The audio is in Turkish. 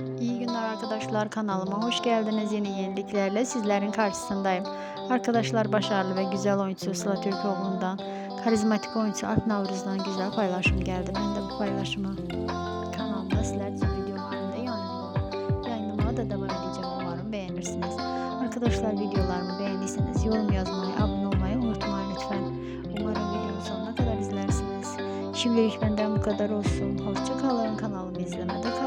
İyi günler arkadaşlar kanalıma hoş geldiniz. Yeni yeniliklerle sizlerin karşısındayım. Arkadaşlar başarılı ve güzel oyuncu Sıla Türkoğlu'ndan, karizmatik oyuncu Alp Navruz'dan güzel paylaşım geldi. Ben de bu paylaşımı kanalımda sizler için video halinde yayınlıyorum. Yayınlamaya da devam edeceğim umarım beğenirsiniz. Arkadaşlar videolarımı beğendiyseniz yorum yazmayı, abone olmayı unutmayın lütfen. Umarım videonun sonuna kadar izlersiniz. Şimdilik benden bu kadar olsun. hoşçakalın. Kanalımı izlemede kalın.